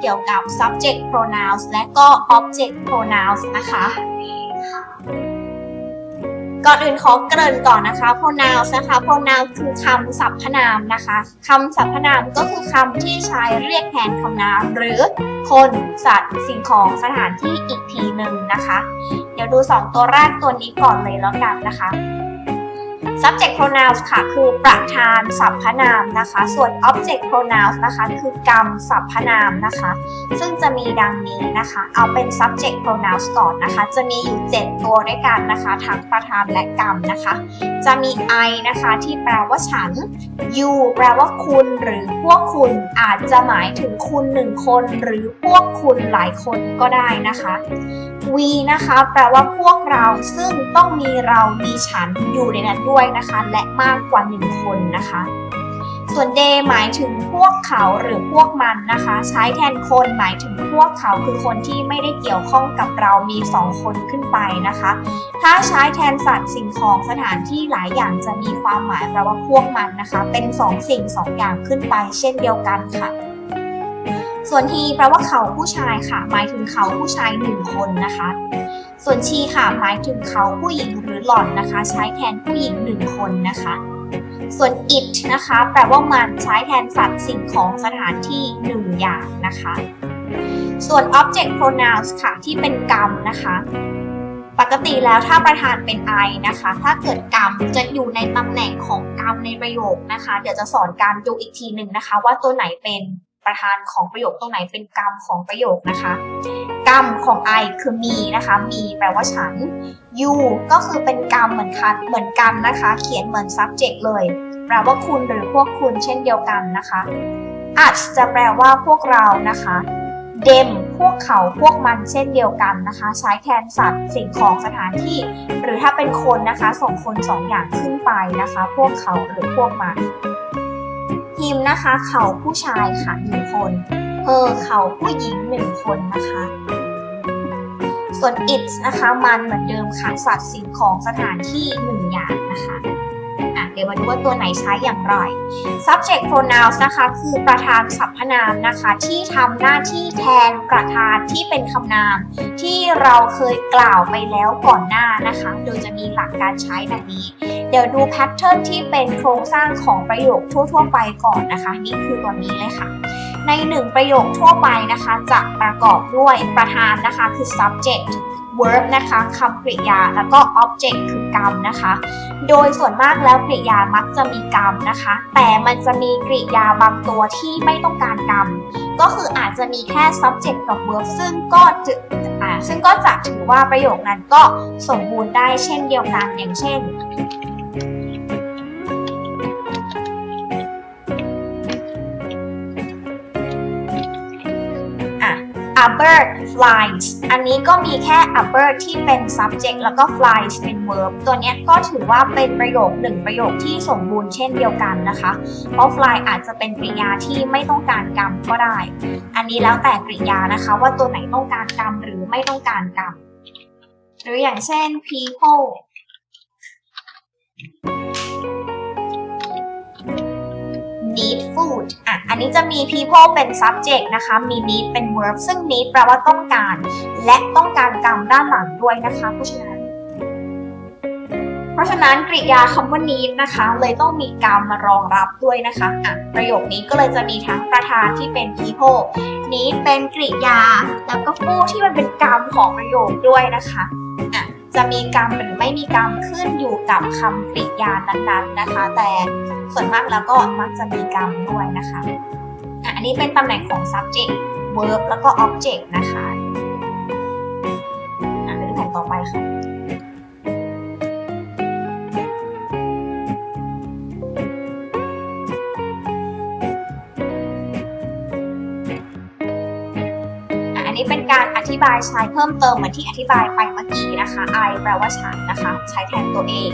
เกี่ยวกับ subject pronouns และก็ object pronouns นะคะก่อนอื่นขอเกริ่นก่อนนะคะ pronouns นะคะ pronouns คือคำสรรพนามนะคะคำสรรพนามก็คือคำที่ใช้เรียกแทนคำนาม หรือคนสัตว์สิ่งของสถานที่อีกทีหนึ่งนะคะ เดี๋ยวดู 2 ตัวแรกตัวนี้ก่อนเลยแล้วกันนะคะ subject pronouns ค่ะ คือประธานสรรพนามนะคะ ส่วน object pronouns นะคะ คือกรรมสรรพนามนะคะ ซึ่งจะมีดังนี้นะคะ เอาเป็น subject pronouns ก่อนนะคะ จะมีอยู่ 7 ตัวด้วยกันนะคะ ทั้งประธานและกรรมนะคะ จะมี I นะคะที่แปลว่าฉัน you แปลว่าคุณหรือพวกคุณอาจจะหมายถึงคุณหนึ่งคน หรือพวกคุณหลายคนก็ได้นะคะ we นะคะแปลว่าพวกเราซึ่งต้องมีเรามีฉันอยู่ในนั้นด้วยนะคะ และมากกว่าหนึ่งคนนะคะ ส่วน they หมายถึงพวกเขาหรือพวกมันนะคะ ใช้แทนคนหมายถึงพวกเขาคือคนที่ไม่ได้เกี่ยวข้องกับเรามีสองคนขึ้นไปนะคะ ถ้าใช้แทนสัตว์สิ่งของสถานที่หลายอย่างจะมีความหมายแปลว่าพวกมันนะคะ เป็นสองสิ่งสองอย่างขึ้นไป เช่นเดียวกันค่ะ ส่วน he แปลว่าเขาผู้ชายค่ะ หมายถึงเขาผู้ชายหนึ่งคนนะคะ ส่วน she ค่ะหมายถึงเขาผู้หญิงหรือหล่อนนะคะ ใช้แทนผู้หญิงหนึ่งคนนะคะ ส่วน it นะคะ แปลว่ามันใช้แทนสัตว์สิ่งของสถานที่หนึ่งอย่างนะคะ ส่วน object pronouns ค่ะ ที่เป็นกรรมนะคะปกติแล้วถ้าประธานเป็น I นะคะ ถ้าเกิดกรรมจะอยู่ในตำแหน่งของกรรมในประโยคนะคะ เดี๋ยวจะสอนการดูอีกทีหนึ่งนะคะ ว่าตัวไหนเป็น ประธานของประโยคตรงไหนเป็นกรรมของประโยคนะคะ กรรมของ I คือมีนะคะมีแปลว่าฉัน you ก็คือเป็นกรรมเหมือนกันเหมือนกันนะคะ เขียนเหมือน subject เลยแปลว่าคุณหรือพวกคุณเช่นเดียวกันนะคะ us จะแปลว่าพวกเรานะคะ them พวกเขาพวกมันเช่นเดียวกันนะคะ ใช้แทนสัตว์สิ่งของสถานที่ หรือถ้าเป็นคนนะคะส่งคนสองอย่างขึ้นไปนะคะ พวกเขาหรือพวกมัน มนะคะ เขาผู้ชายค่ะหนึ่งคนเพอเขาผู้หญิงหนึ่งคนนะคะ ส่วน it นะคะ มันเหมือนเดิมค่ะสัตว์สิ่งของสถานที่หนึ่งอย่างนะคะ่ะเดี๋ยวมาดูว่าตัวไหนใช้อย่างไร subject pronouns นะคะคือประธานสรรพนามนะคะที่ทำหน้าที่แทนประธานที่เป็นคำนาม ที่เราเคยกล่าวไปแล้วก่อนหน้านะคะ โดยจะมีหลักการใช้ดังนี้ เดี๋ยวดูแพทเทิร์นที่เป็นโครงสร้างของประโยคทั่ว ๆ ไปก่อนนะคะ นี่คือตัวนี้เลยค่ะ ในหนึ่งประโยคทั่วไปนะคะจะประกอบด้วยประธานนะคะคือ subject verb นะคะคำกริยาแล้วก็ object คือกรรมนะคะ โดยส่วนมากแล้วกริยามักจะมีกรรมนะคะ แต่มันจะมีกริยาบางตัวที่ไม่ต้องการกรรม ก็คืออาจจะมีแค่ subject กับ verb ซึ่งก็จะซึ่งก็จะถือว่าประโยคนั้นก็สมบูรณ์ได้เช่นเดียวกันอย่างเช่น อะ a bird flies อันนี้ก็มีแค่ a bird ที่เป็น subject แล้วก็ flies เป็น verb ตัวเนี้ยก็ถือว่าเป็นประโยคหนึ่งประโยคที่สมบูรณ์เช่นเดียวกันนะคะ เพราะ fly อาจจะเป็นกริยาที่ไม่ต้องการกรรมก็ได้ อันนี้แล้วแต่กริยานะคะว่าตัวไหนต้องการกรรมหรือไม่ต้องการกรรมหรืออย่างเช่น people need food อะ อันนี้จะมี people เป็น subject นะคะ มี need เป็น verb ซึ่ง need แปลว่าต้องการ และต้องการกรรมด้านหลังด้วยนะคะ เพราะฉะนั้น เพราะฉะนั้นกริยาคำว่า need นะคะ เลยต้องมีกรรมมารองรับด้วยนะคะ อะ ประโยคนี้ก็เลยจะมีทั้งประธานที่เป็น people need เป็นกริยา แล้วก็ food ที่มันเป็นกรรมของประโยคด้วยนะคะอะ จะมีกรรมหรือไม่มีกรรมขึ้นอยู่กับคำกริยานั้นๆนะคะ แต่ส่วนมากแล้วก็มักจะมีกรรมด้วยนะคะอะอันนี้เป็นตำแหน่งของ subject verb แล้วก็ object นะคะอะไปดูแผ่นต่อไปค่ะอะอันนี้เป็นการอธิบายใช้เพิ่มเติมเหมือนที่อธิบายไปเมื่อ กี้นะคะ I แปลว่าฉันนะคะ ใช้แทนตัวเอง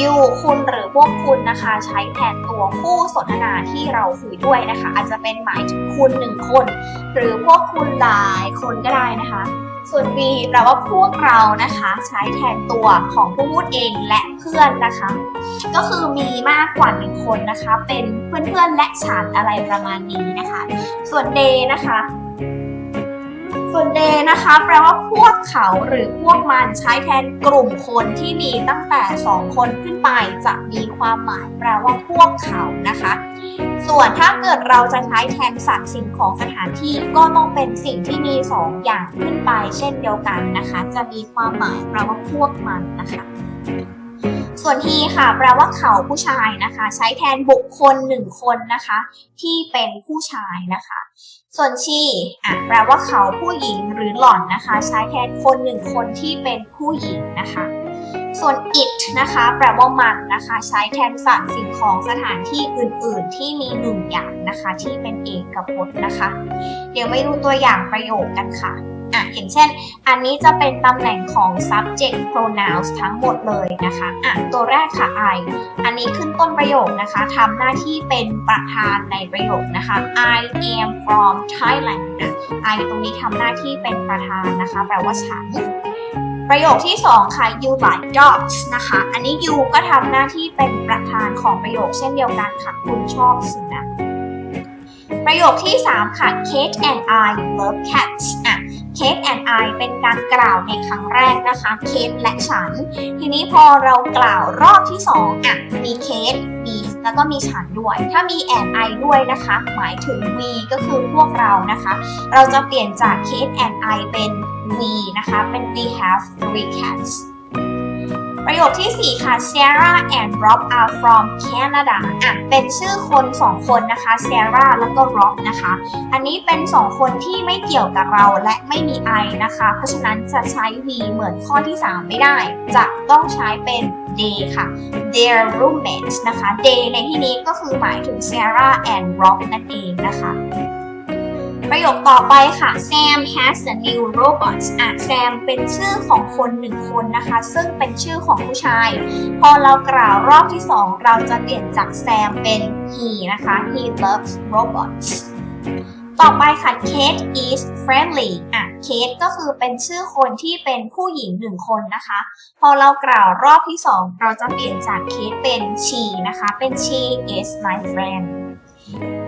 you คุณหรือพวกคุณนะคะ ใช้แทนตัวคู่สนทนาที่เราคุยด้วยนะคะ อาจจะเป็นหมายถึงคุณหนึ่งคน หรือพวกคุณหลายคนก็ได้นะคะ ส่วน we แปลว่าพวกเรานะคะ ใช้แทนตัวของผู้พูดเองและเพื่อนนะคะ ก็คือมีมากกว่าหนึ่งคนนะคะ เป็นเพื่อนๆและฉันอะไรประมาณนี้นะคะ ส่วน they นะคะ ส่วน they นะคะ แปลว่าพวกเขาหรือพวกมันใช้แทนกลุ่มคนที่มีตั้งแต่ 2 คนขึ้นไปจะมีความหมายแปลว่าพวกเขานะคะ ส่วนถ้าเกิดเราจะใช้แทนสัตว์สิ่งของสถานที่ก็ต้องเป็นสิ่งที่มี 2 อย่างขึ้นไป เช่นเดียวกันนะคะ จะมีความหมายแปลว่าพวกมันนะคะส่วน he ค่ะ แปลว่าเขาผู้ชายนะคะ ใช้แทนบุคคลหนึ่งคนนะคะ ที่เป็นผู้ชายนะคะ ส่วนชีอะแปลว่าเขาผู้หญิงหรือหล่อนนะคะ ใช้แทนคนหนึ่งคนที่เป็นผู้หญิงนะคะ ส่วน it นะคะแปลว่ามันนะคะ ใช้แทนสัตว์สิ่งของสถานที่อื่น ๆ ที่มีหนึ่งอย่างนะคะ ที่เป็นเอกพจน์นะคะ เดี๋ยวไปดูตัวอย่างประโยคกันค่ะอะอย่างเช่น อันนี้จะเป็นตำแหน่งของ subject pronouns ทั้งหมดเลยนะคะอะตัวแรกค่ะ I อันนี้ขึ้นต้นประโยคนะคะทำหน้าที่เป็นประธานในประโยคนะคะ I am from Thailand อะ I ตรงนี้ทำหน้าที่เป็นประธานนะคะ แปลว่าฉัน ประโยคที่ 2 ค่ะ you like dogs นะคะ อันนี้ you ก็ทำหน้าที่เป็นประธานของประโยคเช่นเดียวกันค่ะ คุณชอบสุนัขประโยคที่ 3 ค่ะ Kate and I love cats อะ Kate and I เป็นการกล่าวในครั้งแรกนะคะ Kate และฉัน ทีนี้พอเรากล่าวรอบที่ 2อะ มี Kate มี แล้วก็มีฉันด้วย ถ้ามี and I ด้วยนะคะ หมายถึง we ก็คือพวกเรานะคะ เราจะเปลี่ยนจาก Kate and I เป็น we นะคะ เป็น we have three cats ประโยคที่ 4 ค่ะ Sarah and Rob are from Canada อะ เป็นชื่อคน2คนนะคะ Sarah แล้วก็ Rob นะคะ อันนี้เป็น2คนที่ไม่เกี่ยวกับเราและไม่มี I นะคะ เพราะฉะนั้นจะใช้ we เหมือนข้อที่ 3 ไม่ได้ จะต้องใช้เป็น they ค่ะ their roommates นะคะ they ในที่นี้ก็คือหมายถึง Sarah and Rob นั่นเองนะคะ ประโยคต่อไปค่ะ Sam has a new robot อะ Sam เป็นชื่อของคนหนึ่งคนนะคะ ซึ่งเป็นชื่อของผู้ชาย พอเรากล่าวรอบที่2เราจะเปลี่ยนจาก Sam เป็น he นะคะ he loves robots ต่อไปค่ะ Kate is friendly อะ Kate ก็คือเป็นชื่อคนที่เป็นผู้หญิงหนึ่งคนนะคะ พอเรากล่าวรอบที่2เราจะเปลี่ยนจาก Kate เป็น she นะคะ เป็น she is my friend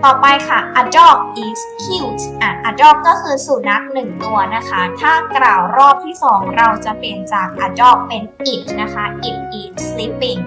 ต่อไปค่ะ a dog is cute อะ a dog ก็คือสุนัขหนึ่งตัวนะคะ ถ้ากล่าวรอบที่2เราจะเปลี่ยนจาก a dog เป็น it นะคะ it is sleeping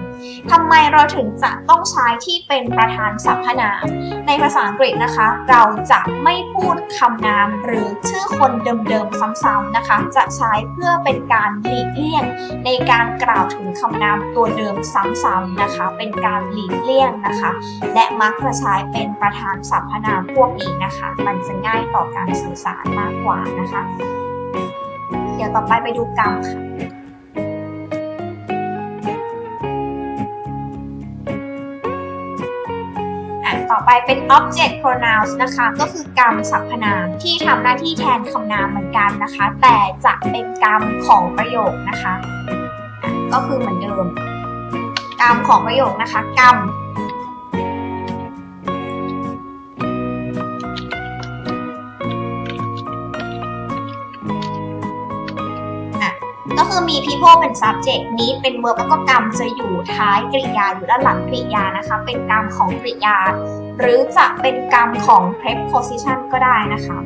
ทำไมเราถึงจะต้องใช้ที่เป็นประธานสรรพนาม ในภาษาอังกฤษนะคะ เราจะไม่พูดคำนามหรือชื่อคนเดิมๆซ้ำๆนะคะ จะใช้เพื่อเป็นการหลีกเลี่ยง ในการกล่าวถึงคำนามตัวเดิมซ้ำๆนะคะ เป็นการหลีกเลี่ยงนะคะ และมักจะใช้เป็นประธานสรรพนามพวกนี้นะคะ มันจะง่ายต่อการสื่อสารมากกว่านะคะ เดี๋ยวต่อไปไปดูกรรมค่ะอะต่อไปเป็น object pronouns นะคะ ก็คือกรรมสรรพนามที่ทำหน้าที่แทนคำนามเหมือนกันนะคะ แต่จะเป็นกรรมของประโยคนะคะ ก็คือเหมือนเดิม กรรมของประโยคนะคะ กรรม คือมี people เป็น subject need เป็น verb แล้วก็กรรมจะอยู่ท้ายกริยาอยู่ด้านหลังกริยานะคะ เป็นกรรมของกริยา หรือจะเป็นกรรมของ preposition ก็ได้นะคะ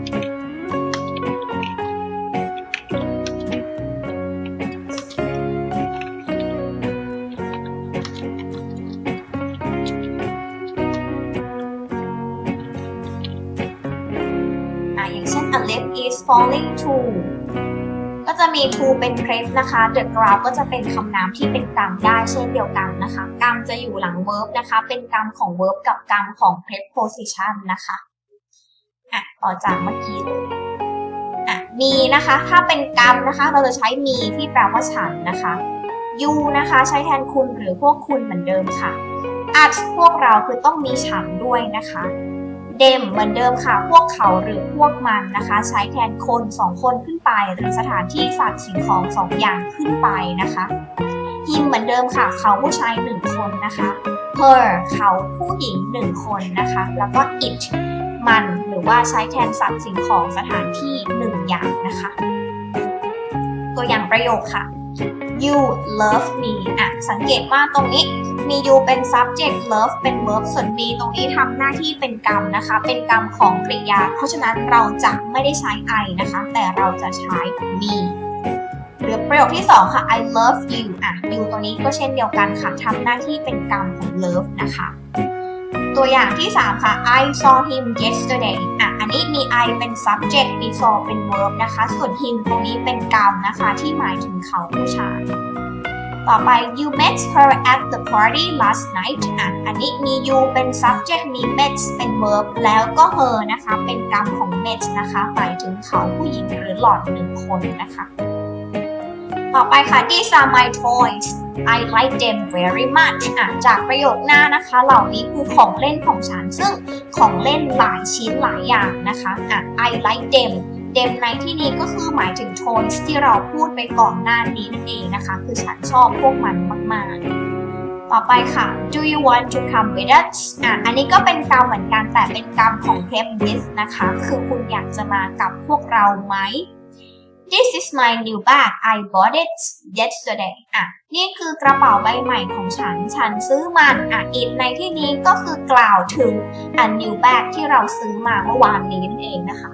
อะอย่างเช่น a leaf is falling to ก็จะมี to เป็น pref นะคะ the graph ก็จะเป็นคำนามที่เป็นกรรมได้เช่นเดียวกันนะคะ กรรมจะอยู่หลัง verb นะคะ เป็นกรรมของ verb กับกรรมของ preposition นะคะอะต่อจากเมื่อกี้เลยอะมีนะคะ ถ้าเป็นกรรมนะคะ เราจะใช้มีที่แปลว่าฉันนะคะ you นะคะใช้แทนคุณหรือพวกคุณเหมือนเดิมค่ะ us พวกเราคือต้องมีฉันด้วยนะคะ them เหมือนเดิมค่ะ พวกเขาหรือพวกมันนะคะ ใช้แทนคนสองคนขึ้นไป หรือสถานที่สัตว์สิ่งของสองอย่างขึ้นไปนะคะ him เหมือนเดิมค่ะ เขาผู้ชายหนึ่งคนนะคะ her เขาผู้หญิงหนึ่งคนนะคะ แล้วก็ it มันหรือว่าใช้แทนสัตว์สิ่งของสถานที่หนึ่งอย่างนะคะ ตัวอย่างประโยคค่ะ you love me อะสังเกตว่าตรงนี้มี you เป็น subject love เป็น verb ส่วน me ตรงนี้ทำหน้าที่เป็นกรรมนะคะ เป็นกรรมของกริยา เพราะฉะนั้นเราจะไม่ได้ใช้ I นะคะ แต่เราจะใช้ me หรือประโยคที่ 2 ค่ะ I love you อะ you ตัวนี้ก็เช่นเดียวกันค่ะทำหน้าที่เป็นกรรมของ love นะคะ ตัวอย่างที่ 3 ค่ะ I saw him yesterday อะ นนี้มี I เป็น subject มี saw เป็น verb นะคะ ส่วน him ตรงนี้เป็นกรรมนะคะ ที่หมายถึงเขาผู้ชายต่อไป you met her at the party last night อะ อันนี้มี you เป็น subject มี met เป็น verb แล้วก็ her นะคะ เป็นกรรมของ met นะคะ หมายถึงเขาผู้หญิงหรือหล่อนหนึ่งคนนะคะ ต่อไปค่ะ these are my toys I like them very much อะจากประโยคหน้านะคะ เหล่านี้คือของเล่นของฉัน ซึ่งของเล่นหลายชิ้นหลายอย่างนะคะอะ I like them them ในที่นี้ก็คือหมายถึง toys ที่เราพูดไปก่อนหน้านี้นั่นเองนะคะ คือฉันชอบพวกมันมาก ๆต่อไปค่ะ do you want to come with us อะ อันนี้ก็เป็นกรรมเหมือนกันแต่เป็นกรรมของ have with นะคะ คือคุณอยากจะมากับพวกเราไหม This is my new bag I bought it yesterday อะ นี่คือกระเป๋าใบใหม่ของฉัน ฉันซื้อมัน อะ it ในที่นี้ก็คือกล่าวถึง a new bag ที่เราซื้อมาเมื่อวานนี้นั่นเองนะคะ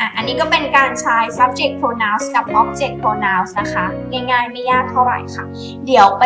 อะ อันนี้ก็เป็นการใช้ subject pronouns กับ object pronouns นะคะ ง่ายๆไม่ยากเท่าไหร่ค่ะ เดี๋ยวไป